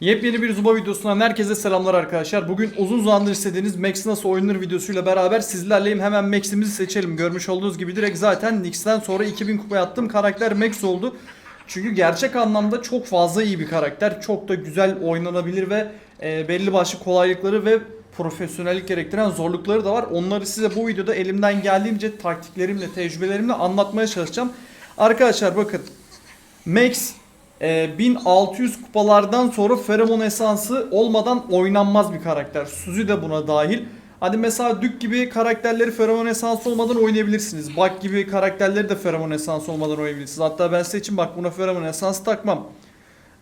Yepyeni bir Zuba videosundan herkese selamlar arkadaşlar. Bugün uzun zamandır istediğiniz Max nasıl oynanır videosuyla beraber sizlerleyim. Hemen Max'imizi seçelim. Görmüş olduğunuz gibi direkt zaten Nix'ten sonra 2000 kupaya attığım karakter Max oldu. Çünkü gerçek anlamda çok fazla iyi bir karakter. Çok da güzel oynanabilir ve e, belli başlı kolaylıkları ve profesyonellik gerektiren zorlukları da var. Onları size bu videoda elimden geldiğince taktiklerimle, tecrübelerimle anlatmaya çalışacağım. Arkadaşlar bakın Max e, 1600 kupalardan sonra feromon esansı olmadan oynanmaz bir karakter. Suzy de buna dahil. Hadi mesela Dük gibi karakterleri feromon esansı olmadan oynayabilirsiniz. Bak gibi karakterleri de feromon esansı olmadan oynayabilirsiniz. Hatta ben size için bak buna feromon esansı takmam.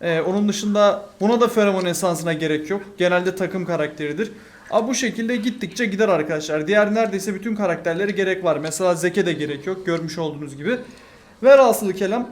Ee, onun dışında buna da feromon esansına gerek yok. Genelde takım karakteridir. Ama bu şekilde gittikçe gider arkadaşlar. Diğer neredeyse bütün karakterlere gerek var. Mesela Zeke de gerek yok. Görmüş olduğunuz gibi. Velhasılı kelam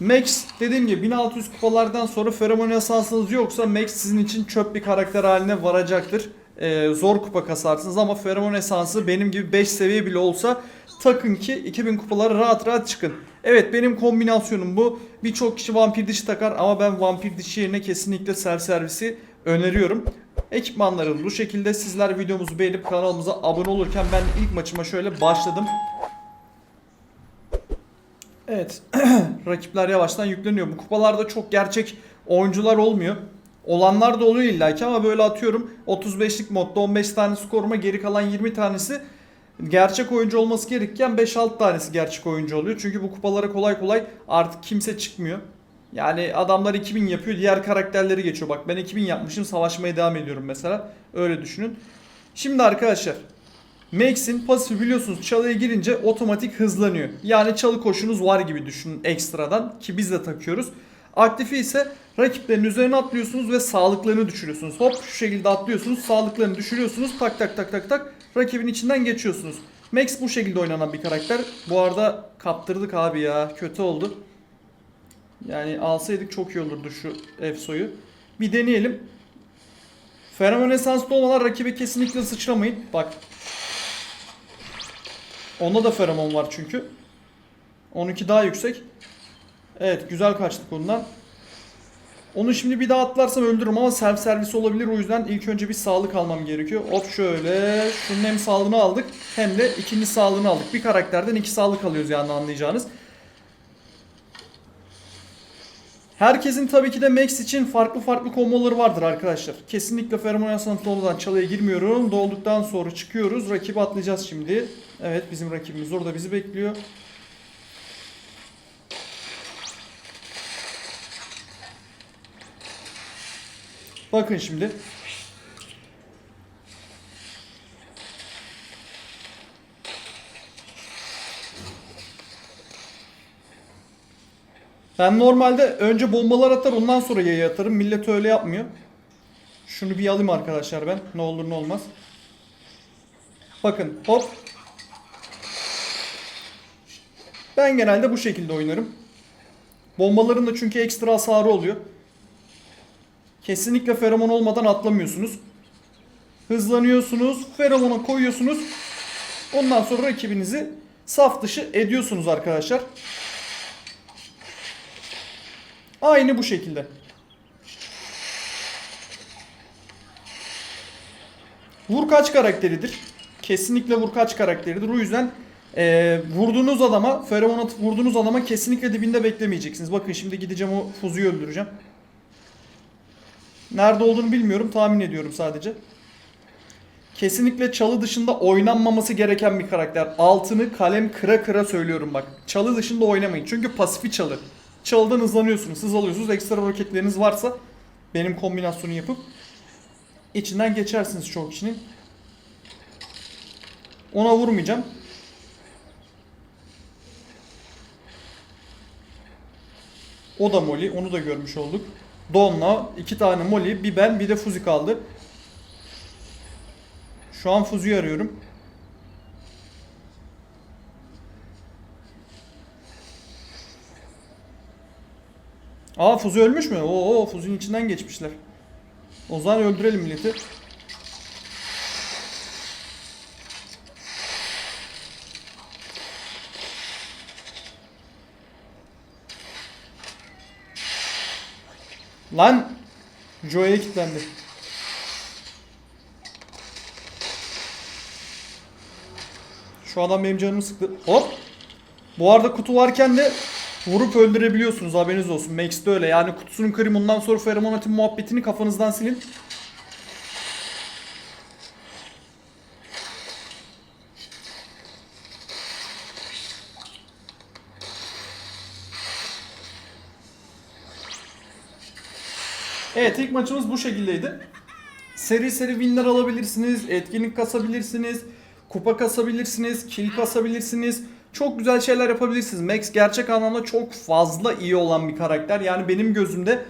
Max dediğim gibi 1600 kupalardan sonra feromon esansınız yoksa Max sizin için çöp bir karakter haline varacaktır. Ee, zor kupa kasarsınız ama feromon esansı benim gibi 5 seviye bile olsa takın ki 2000 kupalara rahat rahat çıkın. Evet benim kombinasyonum bu. Birçok kişi vampir dişi takar ama ben vampir dişi yerine kesinlikle self servisi öneriyorum. Ekipmanlarım bu şekilde. Sizler videomuzu beğenip kanalımıza abone olurken ben ilk maçıma şöyle başladım. Evet. Rakipler yavaştan yükleniyor. Bu kupalarda çok gerçek oyuncular olmuyor. Olanlar da oluyor illaki ama böyle atıyorum 35'lik modda 15 tane skoruma geri kalan 20 tanesi gerçek oyuncu olması gerekirken 5-6 tanesi gerçek oyuncu oluyor. Çünkü bu kupalara kolay kolay artık kimse çıkmıyor. Yani adamlar 2000 yapıyor diğer karakterleri geçiyor. Bak ben 2000 yapmışım savaşmaya devam ediyorum mesela. Öyle düşünün. Şimdi arkadaşlar Max'in pasifi biliyorsunuz çalıya girince otomatik hızlanıyor. Yani çalı koşunuz var gibi düşünün ekstradan ki biz de takıyoruz. Aktifi ise rakiplerin üzerine atlıyorsunuz ve sağlıklarını düşürüyorsunuz. Hop şu şekilde atlıyorsunuz sağlıklarını düşürüyorsunuz tak tak tak tak tak rakibin içinden geçiyorsunuz. Max bu şekilde oynanan bir karakter. Bu arada kaptırdık abi ya kötü oldu. Yani alsaydık çok iyi olurdu şu Efso'yu. Bir deneyelim. Feromon esanslı olmadan rakibe kesinlikle sıçramayın. Bak Onda da feromon var çünkü. 12 daha yüksek. Evet güzel kaçtık ondan. Onu şimdi bir daha atlarsam öldürürüm ama self servis olabilir. O yüzden ilk önce bir sağlık almam gerekiyor. Hop şöyle. Şunun hem sağlığını aldık hem de ikinci sağlığını aldık. Bir karakterden iki sağlık alıyoruz yani anlayacağınız. Herkesin tabii ki de Max için farklı farklı komboları vardır arkadaşlar. Kesinlikle feromon yasantılı olmadan çalıya girmiyorum. Dolduktan sonra çıkıyoruz. Rakibi atlayacağız şimdi. Evet bizim rakibimiz orada bizi bekliyor. Bakın şimdi. Ben normalde önce bombalar atar ondan sonra yayı atarım. Millet öyle yapmıyor. Şunu bir alayım arkadaşlar ben. Ne olur ne olmaz. Bakın hop. Ben genelde bu şekilde oynarım. Bombaların da çünkü ekstra hasarı oluyor. Kesinlikle feromon olmadan atlamıyorsunuz. Hızlanıyorsunuz, feromona koyuyorsunuz. Ondan sonra rakibinizi saf dışı ediyorsunuz arkadaşlar. Aynı bu şekilde. Vur kaç karakteridir. Kesinlikle vur kaç karakteridir. O yüzden eee, vurduğunuz adama, feromon atıp vurduğunuz adama kesinlikle dibinde beklemeyeceksiniz. Bakın şimdi gideceğim o Fuzu'yu öldüreceğim. Nerede olduğunu bilmiyorum. Tahmin ediyorum sadece. Kesinlikle çalı dışında oynanmaması gereken bir karakter. Altını kalem kıra kıra söylüyorum bak. Çalı dışında oynamayın. Çünkü pasifi çalı. Çalıdan hızlanıyorsunuz, hız alıyorsunuz. Ekstra roketleriniz varsa benim kombinasyonu yapıp içinden geçersiniz çoğu kişinin. Ona vurmayacağım. O da Molly. Onu da görmüş olduk. Don'la iki tane Molly, bir ben, bir de Fuzi kaldı. Şu an Fuzi'yi arıyorum. Aa Fuzi ölmüş mü? Oo Fuzi'nin içinden geçmişler. O zaman öldürelim milleti. Lan Joe'ya kilitlendi. Şu adam benim canımı sıktı. Hop. Bu arada kutu varken de vurup öldürebiliyorsunuz haberiniz olsun. Max'te öyle yani kutusunu kırayım ondan sonra feromon atayım muhabbetini kafanızdan silin. Evet ilk maçımız bu şekildeydi. Seri seri winler alabilirsiniz, etkinlik kasabilirsiniz, kupa kasabilirsiniz, kill kasabilirsiniz. Çok güzel şeyler yapabilirsiniz. Max gerçek anlamda çok fazla iyi olan bir karakter. Yani benim gözümde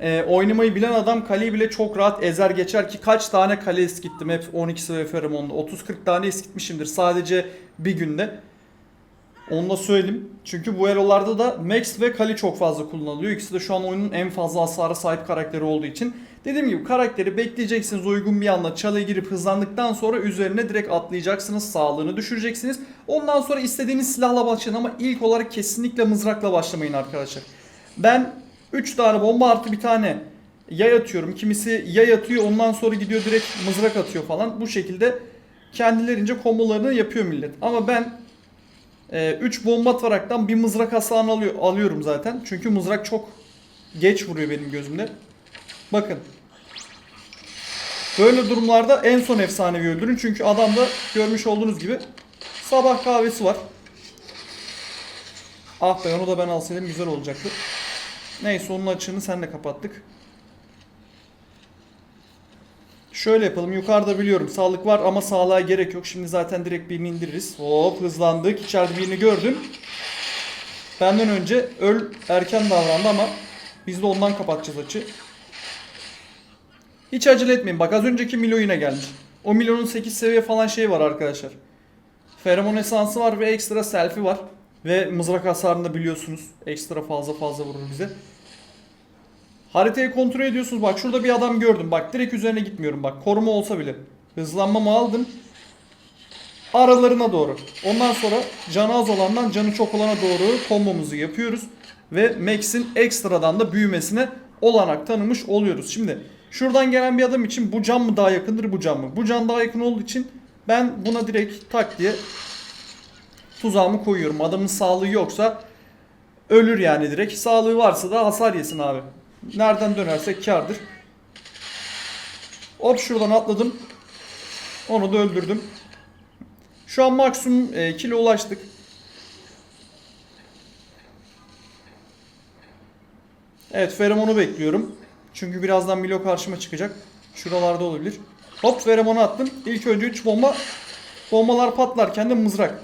e, oynamayı bilen adam kaleyi bile çok rahat ezer geçer ki kaç tane kale eskittim hep 12 ve Feromon'da. 30-40 tane eskitmişimdir sadece bir günde. Onu da söyleyeyim. Çünkü bu elolarda da Max ve Kali çok fazla kullanılıyor. İkisi de şu an oyunun en fazla hasara sahip karakteri olduğu için. Dediğim gibi karakteri bekleyeceksiniz uygun bir anda çalıya girip hızlandıktan sonra üzerine direkt atlayacaksınız. Sağlığını düşüreceksiniz. Ondan sonra istediğiniz silahla başlayın ama ilk olarak kesinlikle mızrakla başlamayın arkadaşlar. Ben 3 tane bomba artı bir tane yay atıyorum. Kimisi yay atıyor ondan sonra gidiyor direkt mızrak atıyor falan. Bu şekilde kendilerince kombolarını yapıyor millet. Ama ben 3 ee, bomba ataraktan bir mızrak hasarını alıyor, alıyorum zaten. Çünkü mızrak çok geç vuruyor benim gözümde. Bakın. Böyle durumlarda en son efsanevi öldürün. Çünkü adamda görmüş olduğunuz gibi sabah kahvesi var. Ah be onu da ben alsaydım güzel olacaktı. Neyse onun açığını senle kapattık. Şöyle yapalım. Yukarıda biliyorum sağlık var ama sağlığa gerek yok. Şimdi zaten direkt birini indiririz. Hop hızlandık. İçeride birini gördüm. Benden önce öl erken davrandı ama biz de ondan kapatacağız açı. Hiç acele etmeyin. Bak az önceki Milo yine gelmiş. O Milo'nun 8 seviye falan şey var arkadaşlar. Feromon esansı var ve ekstra selfie var. Ve mızrak hasarını da biliyorsunuz. Ekstra fazla fazla vurur bize. Haritayı kontrol ediyorsunuz. Bak şurada bir adam gördüm. Bak direkt üzerine gitmiyorum. Bak koruma olsa bile. Hızlanmamı aldım. Aralarına doğru. Ondan sonra canı az olandan canı çok olana doğru kombomuzu yapıyoruz. Ve Max'in ekstradan da büyümesine olanak tanımış oluyoruz. Şimdi şuradan gelen bir adam için bu can mı daha yakındır bu can mı? Bu can daha yakın olduğu için ben buna direkt tak diye tuzağımı koyuyorum. Adamın sağlığı yoksa ölür yani direkt. Sağlığı varsa da hasar yesin abi. Nereden dönersek kardır. Hop şuradan atladım. Onu da öldürdüm. Şu an maksimum e, kilo ulaştık. Evet feromonu bekliyorum. Çünkü birazdan Milo karşıma çıkacak. Şuralarda olabilir. Hop feromonu attım. İlk önce 3 bomba. Bombalar patlarken de mızrak.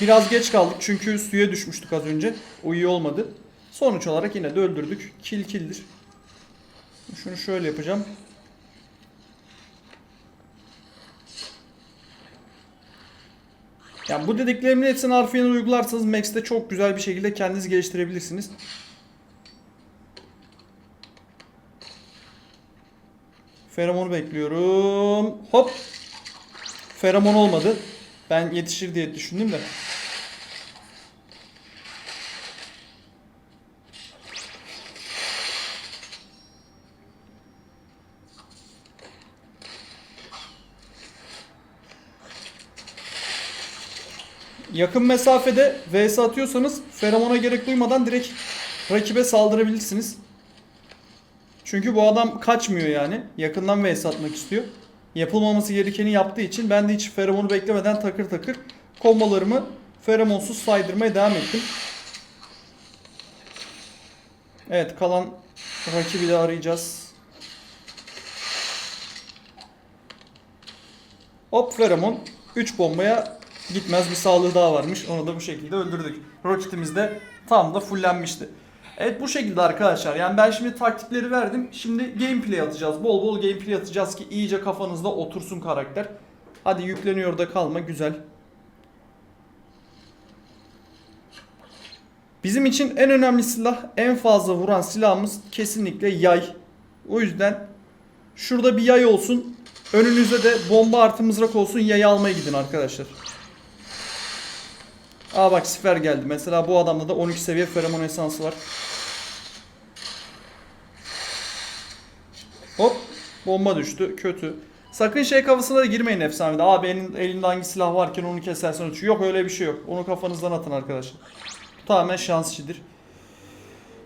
Biraz geç kaldık çünkü suya düşmüştük az önce. O iyi olmadı. Sonuç olarak yine de öldürdük. Kill killdir. Şunu şöyle yapacağım. Yani bu dediklerimin hepsini harfiyen uygularsanız Max'te çok güzel bir şekilde kendinizi geliştirebilirsiniz. Feromonu bekliyorum. Hop. Feromon olmadı. Ben yetişir diye düşündüm de. Yakın mesafede vs atıyorsanız feromona gerek duymadan direkt rakibe saldırabilirsiniz. Çünkü bu adam kaçmıyor yani. Yakından vs atmak istiyor. Yapılmaması gerekeni yaptığı için ben de hiç feromonu beklemeden takır takır kombolarımı feromonsuz saydırmaya devam ettim. Evet kalan rakibi de arayacağız. Hop feromon 3 bombaya gitmez bir sağlığı daha varmış. Onu da bu şekilde öldürdük. Roketimiz de tam da fullenmişti. Evet bu şekilde arkadaşlar. Yani ben şimdi taktikleri verdim. Şimdi gameplay atacağız. Bol bol gameplay atacağız ki iyice kafanızda otursun karakter. Hadi yükleniyor da kalma. Güzel. Bizim için en önemli silah, en fazla vuran silahımız kesinlikle yay. O yüzden şurada bir yay olsun. Önünüzde de bomba artı mızrak olsun. Yayı almaya gidin arkadaşlar. Aa bak sifer geldi. Mesela bu adamda da 12 seviye feromon esansı var. Hop bomba düştü kötü. Sakın şey kafasına da girmeyin efsanede. Abi elin, elinde hangi silah varken onu kesersen uçuyor. Yok öyle bir şey yok. Onu kafanızdan atın arkadaşlar. Tamamen şans işidir.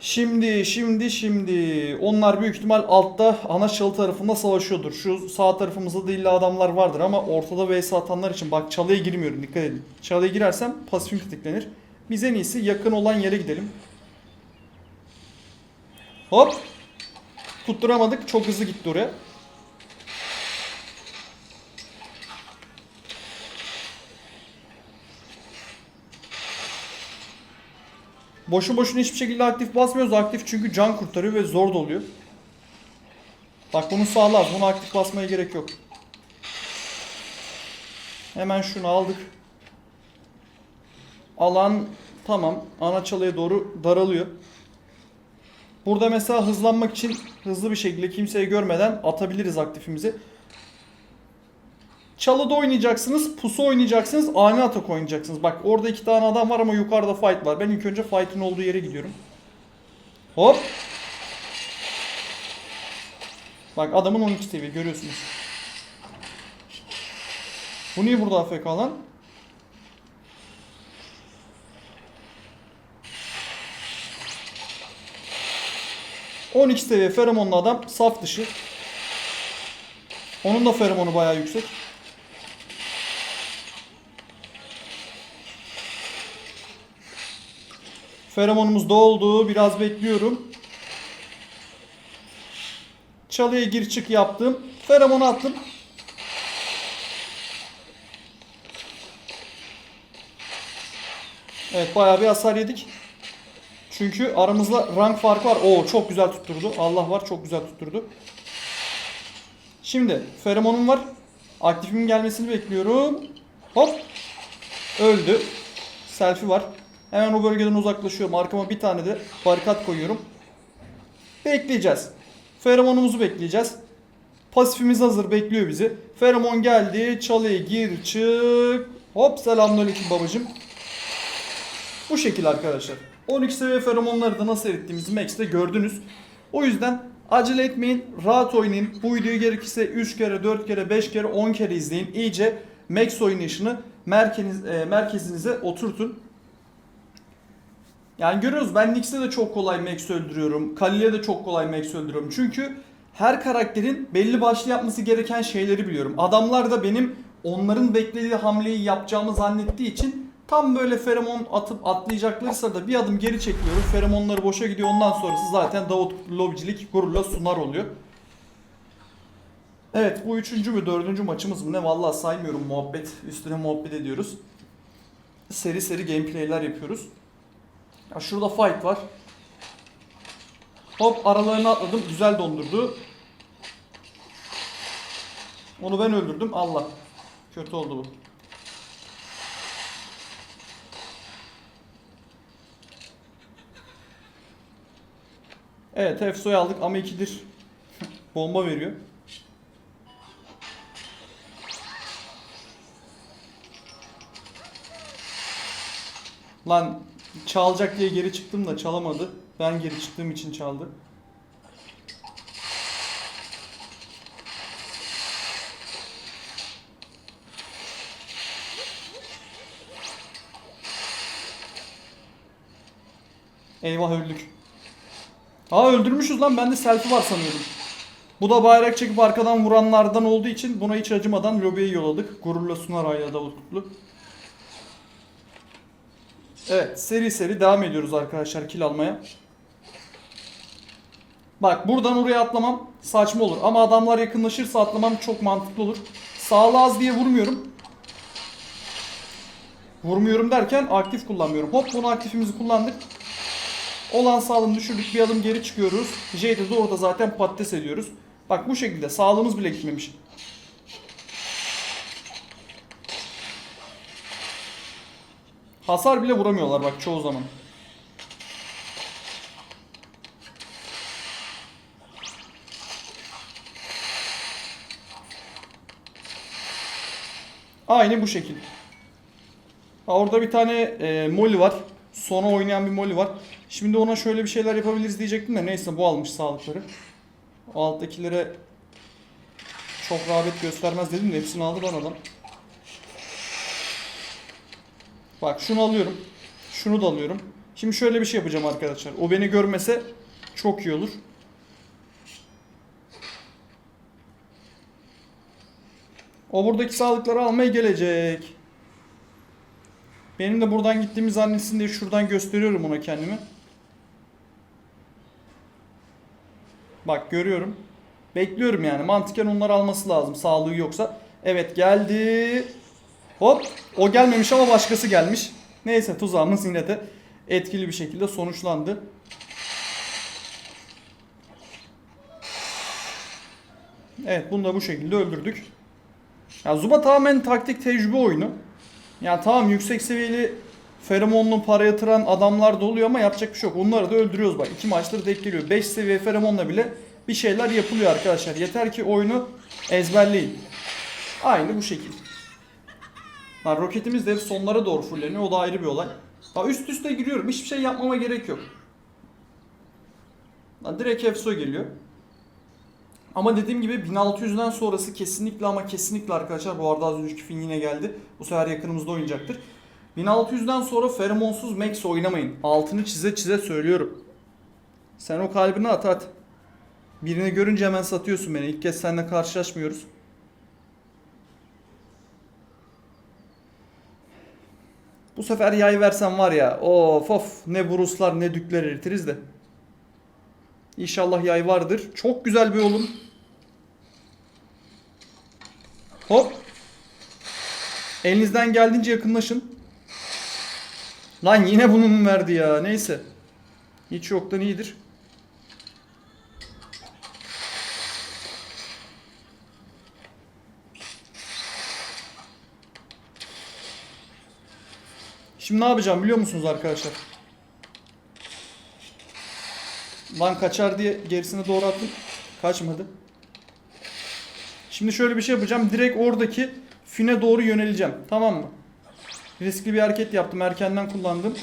Şimdi, şimdi, şimdi. Onlar büyük ihtimal altta ana çalı tarafında savaşıyordur. Şu sağ tarafımızda da illa adamlar vardır ama ortada vs atanlar için bak çalıya girmiyorum dikkat edin. Çalıya girersem pasifim tetiklenir. Biz en iyisi yakın olan yere gidelim. Hop. Tutturamadık. Çok hızlı gitti oraya. Boşu boşuna hiçbir şekilde aktif basmıyoruz. Aktif çünkü can kurtarıyor ve zor doluyor. Bak bunu sağlar. Bunu aktif basmaya gerek yok. Hemen şunu aldık. Alan tamam. Ana çalıya doğru daralıyor. Burada mesela hızlanmak için hızlı bir şekilde kimseyi görmeden atabiliriz aktifimizi. Çalıda oynayacaksınız, pusu oynayacaksınız, ani atak oynayacaksınız. Bak orada iki tane adam var ama yukarıda fight var. Ben ilk önce fight'ın olduğu yere gidiyorum. Hop. Bak adamın 12 seviye görüyorsunuz. Bu niye burada AFK lan? ...12 seviye feromonlu adam saf dışı. Onun da feromonu bayağı yüksek. Feromonumuz doldu. Biraz bekliyorum. Çalıya gir çık yaptım. Feromonu attım. Evet bayağı bir hasar yedik. Çünkü aramızda rank farkı var. Oo çok güzel tutturdu. Allah var çok güzel tutturdu. Şimdi feromonum var. Aktifimin gelmesini bekliyorum. Hop. Öldü. Selfie var. Hemen o bölgeden uzaklaşıyorum. Arkama bir tane de barikat koyuyorum. Bekleyeceğiz. Feromonumuzu bekleyeceğiz. Pasifimiz hazır bekliyor bizi. Feromon geldi. Çalıya gir çık. Hop selamünaleyküm babacım. Bu şekil arkadaşlar. 12 seviye feromonları da nasıl erittiğimizi Max'te gördünüz. O yüzden acele etmeyin. Rahat oynayın. Bu videoyu gerekirse 3 kere, 4 kere, 5 kere, 10 kere izleyin. İyice Max oynayışını merkez, e, merkezinize oturtun. Yani görüyoruz ben Nyx'te de çok kolay Max öldürüyorum. Kali'ye de çok kolay Max öldürüyorum. Çünkü her karakterin belli başlı yapması gereken şeyleri biliyorum. Adamlar da benim onların beklediği hamleyi yapacağımı zannettiği için tam böyle feromon atıp atlayacaklarsa da bir adım geri çekiliyorum. Feromonları boşa gidiyor. Ondan sonrası zaten Davut Lobicilik gururla sunar oluyor. Evet bu üçüncü mü dördüncü maçımız mı ne vallahi saymıyorum muhabbet üstüne muhabbet ediyoruz. Seri seri gameplayler yapıyoruz. Ya şurada fight var. Hop aralarına atladım. Güzel dondurdu. Onu ben öldürdüm. Allah. Kötü oldu bu. Evet Efso'yu aldık ama ikidir. Bomba veriyor. Lan çalacak diye geri çıktım da çalamadı. Ben geri çıktığım için çaldı. Eyvah öldük. Aa öldürmüşüz lan ben de selfie var sanıyordum. Bu da bayrak çekip arkadan vuranlardan olduğu için buna hiç acımadan lobiye yolladık. Gururla sunar Ayla Davut Kutlu. Evet seri seri devam ediyoruz arkadaşlar kill almaya. Bak buradan oraya atlamam saçma olur ama adamlar yakınlaşırsa atlamam çok mantıklı olur. Sağlı az diye vurmuyorum. Vurmuyorum derken aktif kullanmıyorum. Hop bunu aktifimizi kullandık. Olan sağlığını düşürdük bir adım geri çıkıyoruz. Jade'i de orada zaten patates ediyoruz. Bak bu şekilde sağlığımız bile gitmemiş. Hasar bile vuramıyorlar bak çoğu zaman. Aynı bu şekil. Ha, orada bir tane e, Molly var. Sona oynayan bir Molly var. Şimdi ona şöyle bir şeyler yapabiliriz diyecektim de neyse bu almış sağlıkları. O alttakilere çok rağbet göstermez dedim de hepsini aldı lan adam. Bak şunu alıyorum. Şunu da alıyorum. Şimdi şöyle bir şey yapacağım arkadaşlar. O beni görmese çok iyi olur. O buradaki sağlıkları almaya gelecek. Benim de buradan gittiğimi zannetsin diye şuradan gösteriyorum ona kendimi. Bak görüyorum. Bekliyorum yani. Mantıken onları alması lazım. Sağlığı yoksa. Evet geldi. Hop. O gelmemiş ama başkası gelmiş. Neyse tuzağımız yine de etkili bir şekilde sonuçlandı. Evet bunu da bu şekilde öldürdük. Ya Zuba tamamen taktik tecrübe oyunu. Ya tamam yüksek seviyeli feromonlu para yatıran adamlar da oluyor ama yapacak bir şey yok. Onları da öldürüyoruz bak. iki maçtır denk geliyor. 5 seviye feromonla bile bir şeyler yapılıyor arkadaşlar. Yeter ki oyunu ezberleyin. Aynı bu şekil. Lan roketimiz de hep sonlara doğru fulleniyor. O da ayrı bir olay. Bak üst üste giriyorum. Hiçbir şey yapmama gerek yok. Lan direkt EFSO geliyor. Ama dediğim gibi 1600'den sonrası kesinlikle ama kesinlikle arkadaşlar bu arada az önceki fin yine geldi. Bu sefer yakınımızda oynayacaktır. 1600'den sonra feromonsuz max oynamayın. Altını çize çize söylüyorum. Sen o kalbini at at. Birini görünce hemen satıyorsun beni. İlk kez seninle karşılaşmıyoruz. Bu sefer yay versen var ya of of ne Bruce'lar ne dükler eritiriz de. İnşallah yay vardır. Çok güzel bir oğlum. Hop. Elinizden geldiğince yakınlaşın. Lan yine bunu mu verdi ya? Neyse. Hiç yoktan iyidir. Şimdi ne yapacağım biliyor musunuz arkadaşlar? Lan kaçar diye gerisine doğru attım. Kaçmadı. Şimdi şöyle bir şey yapacağım. Direkt oradaki fine doğru yöneleceğim. Tamam mı? Riskli bir hareket yaptım. Erkenden kullandım.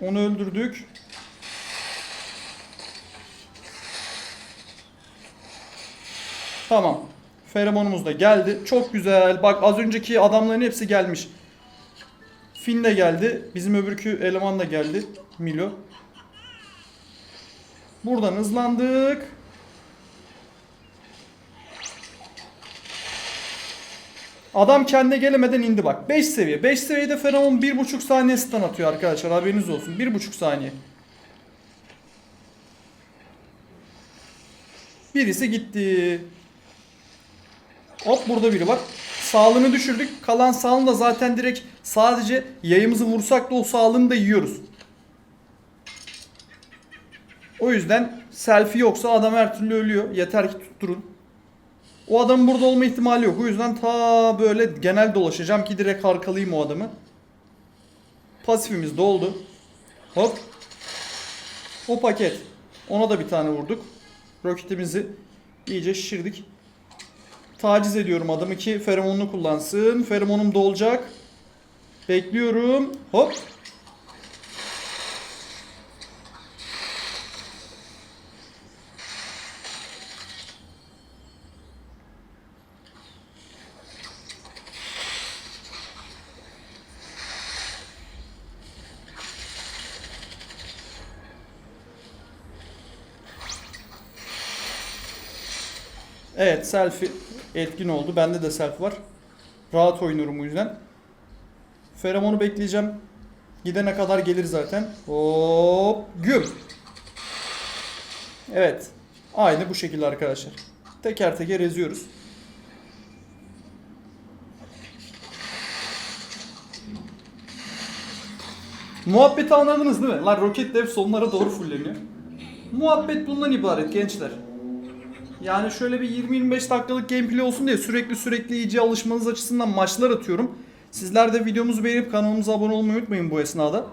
Onu öldürdük. Tamam. Feromonumuz da geldi. Çok güzel. Bak az önceki adamların hepsi gelmiş. Fin de geldi. Bizim öbürkü eleman da geldi. Milo. Buradan hızlandık. Adam kendine gelemeden indi bak. 5 seviye. 5 seviyede Feromon 1.5 saniye stun atıyor arkadaşlar. Haberiniz olsun. 1.5 saniye. Birisi gitti. Hop burada biri var. Sağlığını düşürdük. Kalan sağlığını da zaten direkt sadece yayımızı vursak da o sağlığını da yiyoruz. O yüzden selfie yoksa adam her türlü ölüyor. Yeter ki tutturun. O adamın burada olma ihtimali yok. O yüzden ta böyle genel dolaşacağım ki direkt arkalayayım o adamı. Pasifimiz doldu. Hop. O paket. Ona da bir tane vurduk. Roketimizi iyice şişirdik. Taciz ediyorum adamı ki feromonunu kullansın. Feromonum dolacak. Bekliyorum. Hop. Evet selfie etkin oldu. Bende de selfie var. Rahat oynuyorum o yüzden. Feromonu bekleyeceğim. Gidene kadar gelir zaten. Hop güm. Evet. Aynı bu şekilde arkadaşlar. Teker teker eziyoruz. Muhabbeti anladınız değil mi? Lan roket dev sonlara doğru fulleniyor. Muhabbet bundan ibaret gençler. Yani şöyle bir 20-25 dakikalık gameplay olsun diye sürekli sürekli iyice alışmanız açısından maçlar atıyorum. Sizler de videomuzu beğenip kanalımıza abone olmayı unutmayın bu esnada.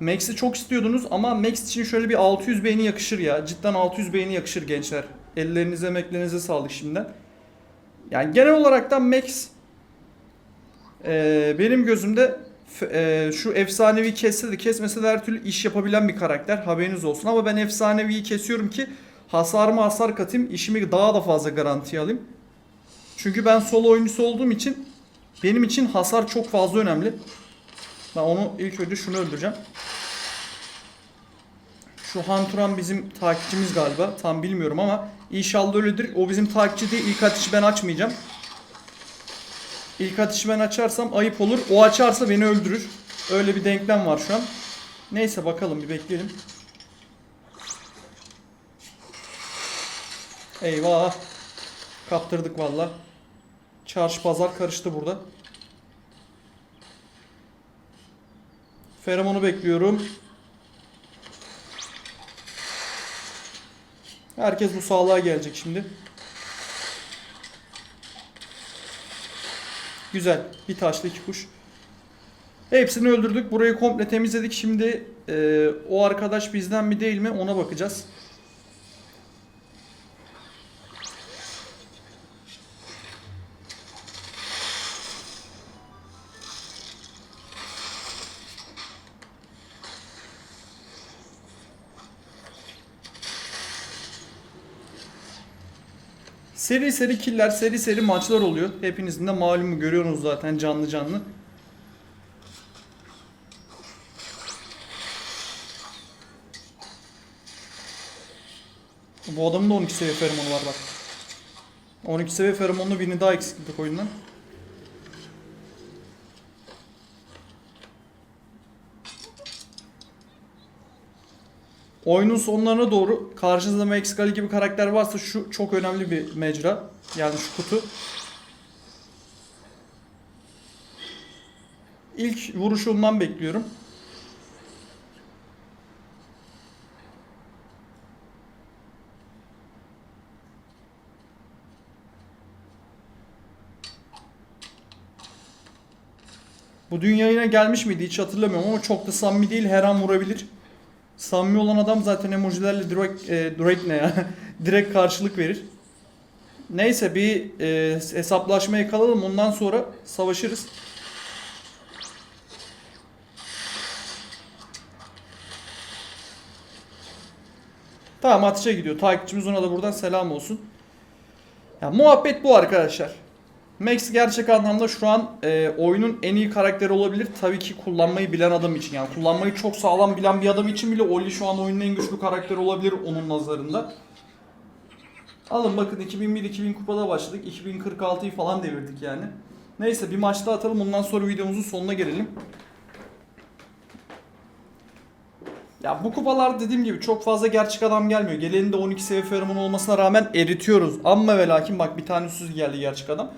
Max'i çok istiyordunuz ama Max için şöyle bir 600 beğeni yakışır ya. Cidden 600 beğeni yakışır gençler. Ellerinize emeklerinize sağlık şimdiden. Yani genel olarak da Max eee, benim gözümde e, şu efsanevi kesse de kesmese de her türlü iş yapabilen bir karakter. Haberiniz olsun. Ama ben efsaneviyi kesiyorum ki hasarıma hasar katayım. işimi daha da fazla garantiye alayım. Çünkü ben solo oyuncusu olduğum için benim için hasar çok fazla önemli. Ben onu ilk önce şunu öldüreceğim. Şu Hanturan bizim takipçimiz galiba. Tam bilmiyorum ama inşallah öyledir. O bizim takipçi değil. İlk atışı ben açmayacağım. İlk atışı ben açarsam ayıp olur. O açarsa beni öldürür. Öyle bir denklem var şu an. Neyse bakalım bir bekleyelim. Eyvah. Kaptırdık valla. Çarşı pazar karıştı burada. Feromonu bekliyorum. Herkes bu sağlığa gelecek şimdi. Güzel. Bir taşla iki kuş. Hepsini öldürdük. Burayı komple temizledik. Şimdi e, o arkadaş bizden mi değil mi ona bakacağız. Seri seri killer, seri seri maçlar oluyor. Hepinizin de malumu görüyorsunuz zaten canlı canlı. Bu adamın da 12 seviye feromonu var bak. 12 seviye feromonlu birini daha eksiklik oyundan. Oyunun sonlarına doğru karşınızda Mexikali gibi karakter varsa şu çok önemli bir mecra. Yani şu kutu. İlk vuruşumdan bekliyorum. Bu dünya yine gelmiş miydi hiç hatırlamıyorum ama çok da samimi değil her an vurabilir. Samimi olan adam zaten emojilerle direkt, e, direkt ne ya? direkt karşılık verir. Neyse bir e, hesaplaşma yakalalım ondan sonra savaşırız. Tamam atışa gidiyor. Takipçimiz ona da buradan selam olsun. Ya muhabbet bu arkadaşlar. Max gerçek anlamda şu an e, oyunun en iyi karakteri olabilir. Tabii ki kullanmayı bilen adam için. Yani kullanmayı çok sağlam bilen bir adam için bile Oli şu an oyunun en güçlü karakteri olabilir onun nazarında. Alın bakın 2001-2000 kupada başladık. 2046'yı falan devirdik yani. Neyse bir maç daha atalım. Ondan sonra videomuzun sonuna gelelim. Ya bu kupalar dediğim gibi çok fazla gerçek adam gelmiyor. Gelenin de 12 seviye feromon olmasına rağmen eritiyoruz. Amma ve lakin bak bir tane süz geldi gerçek adam.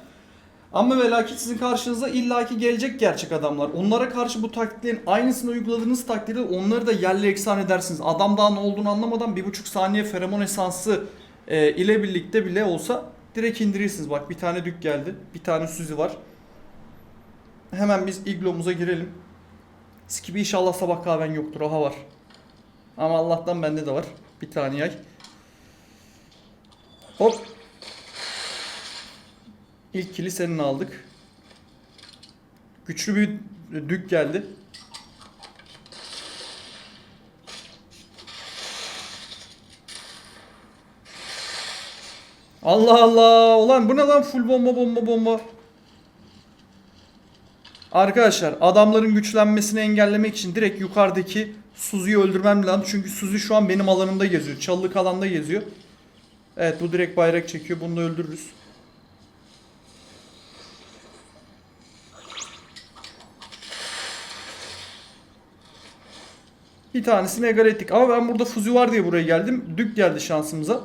Ama ve lakin sizin karşınıza illaki gelecek gerçek adamlar. Onlara karşı bu taktiklerin aynısını uyguladığınız takdirde onları da yerle eksan edersiniz. Adam daha ne olduğunu anlamadan bir buçuk saniye feromon esansı e, ile birlikte bile olsa direkt indirirsiniz. Bak bir tane dük geldi. Bir tane Suzi var. Hemen biz iglomuza girelim. Skibi inşallah sabah kahven yoktur. Aha var. Ama Allah'tan bende de var. Bir tane yay. Hop. İlk kili senin aldık. Güçlü bir dük geldi. Allah Allah. Ulan bu ne lan full bomba bomba bomba. Arkadaşlar adamların güçlenmesini engellemek için direkt yukarıdaki Suzi'yi öldürmem lazım. Çünkü Suzi şu an benim alanımda geziyor. Çalılık alanda geziyor. Evet bu direkt bayrak çekiyor. Bunu da öldürürüz. Bir tanesini egal ettik. Ama ben burada Fuzi var diye buraya geldim. Dük geldi şansımıza.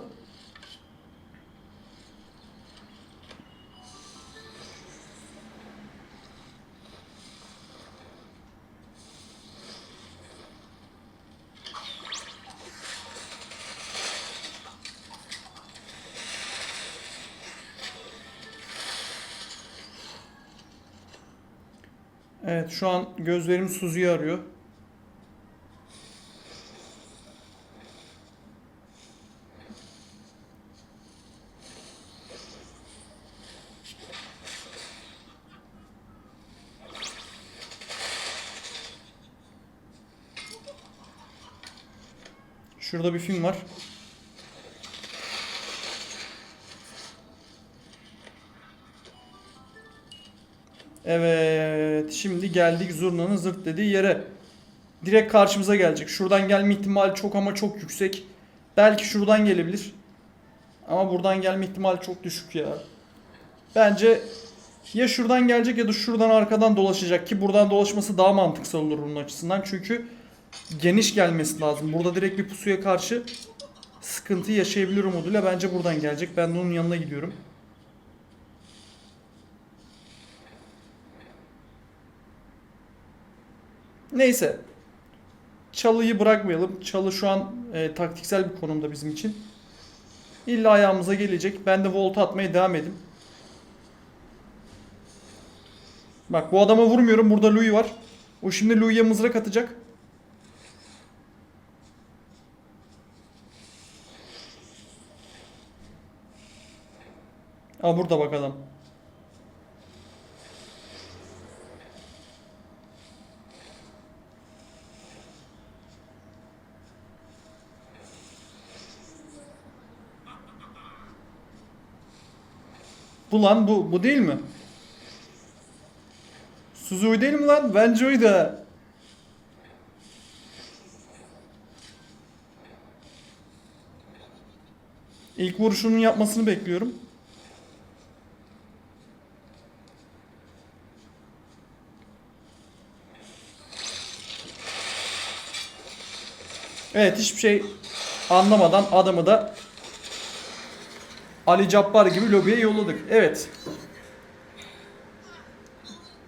Evet şu an gözlerim Suzi'yi arıyor. Şurada bir film var. Evet. Şimdi geldik zurnanın zırt dediği yere. Direkt karşımıza gelecek. Şuradan gelme ihtimali çok ama çok yüksek. Belki şuradan gelebilir. Ama buradan gelme ihtimali çok düşük ya. Bence ya şuradan gelecek ya da şuradan arkadan dolaşacak ki buradan dolaşması daha mantıksal olur bunun açısından. Çünkü geniş gelmesi lazım. Burada direkt bir pusuya karşı sıkıntı yaşayabilir umuduyla bence buradan gelecek. Ben de onun yanına gidiyorum. Neyse. Çalıyı bırakmayalım. Çalı şu an e, taktiksel bir konumda bizim için. İlla ayağımıza gelecek. Ben de volta atmaya devam edeyim. Bak bu adama vurmuyorum. Burada Louis var. O şimdi Louis'e mızrak atacak. Aa burada bak adam. Bu lan bu bu değil mi? Suzuki değil mi lan? Bence oydu ha. İlk vuruşunun yapmasını bekliyorum. Evet hiçbir şey anlamadan adamı da Ali Cabbar gibi lobiye yolladık. Evet.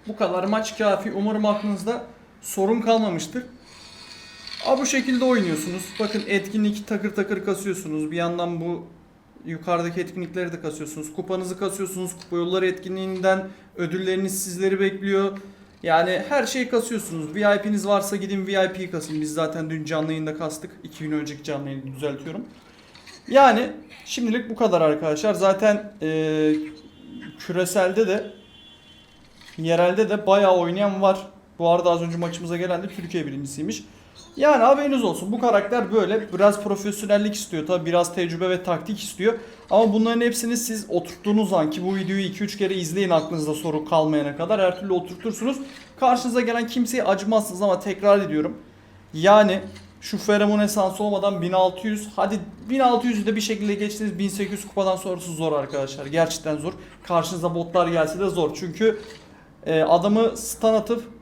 Bu kadar maç kafi. Umarım aklınızda sorun kalmamıştır. Aa, bu şekilde oynuyorsunuz. Bakın etkinlik takır takır kasıyorsunuz. Bir yandan bu yukarıdaki etkinlikleri de kasıyorsunuz. Kupanızı kasıyorsunuz. Kupa yolları etkinliğinden ödülleriniz sizleri bekliyor. Yani her şeyi kasıyorsunuz. VIP'niz varsa gidin VIP'yi kasın. Biz zaten dün canlı yayında kastık. 2 gün önceki canlı yayını düzeltiyorum. Yani şimdilik bu kadar arkadaşlar. Zaten eee, küreselde de yerelde de bayağı oynayan var. Bu arada az önce maçımıza gelen de Türkiye birincisiymiş. Yani haberiniz olsun bu karakter böyle biraz profesyonellik istiyor tabi biraz tecrübe ve taktik istiyor. Ama bunların hepsini siz oturttuğunuz an ki bu videoyu 2-3 kere izleyin aklınızda soru kalmayana kadar her türlü oturtursunuz. Karşınıza gelen kimseye acımazsınız ama tekrar ediyorum. Yani şu feromon esansı olmadan 1600 hadi 1600'ü de bir şekilde geçtiniz 1800 kupadan sonrası zor arkadaşlar gerçekten zor. Karşınıza botlar gelse de zor çünkü e, adamı stun atıp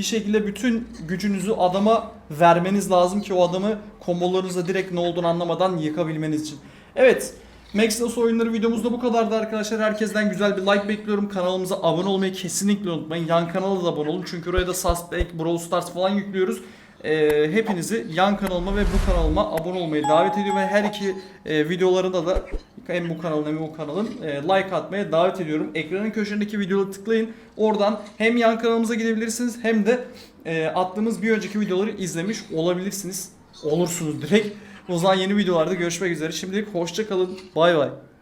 bir şekilde bütün gücünüzü adama vermeniz lazım ki o adamı kombolarınızda direkt ne olduğunu anlamadan yıkabilmeniz için. Evet. Maxless oyunları videomuz da bu kadardı arkadaşlar. Herkesten güzel bir like bekliyorum. Kanalımıza abone olmayı kesinlikle unutmayın. Yan kanala da abone olun. Çünkü oraya da Suspect, Brawl Stars falan yüklüyoruz. Ee, hepinizi yan kanalıma ve bu kanalıma abone olmayı davet ediyorum. Ve her iki e, videolarında da hem bu kanalın hem bu kanalın e, like atmaya davet ediyorum. Ekranın köşesindeki videoları tıklayın. Oradan hem yan kanalımıza gidebilirsiniz hem de e, attığımız bir önceki videoları izlemiş olabilirsiniz. Olursunuz direkt. O zaman yeni videolarda görüşmek üzere. Şimdilik hoşça kalın. Bay bay.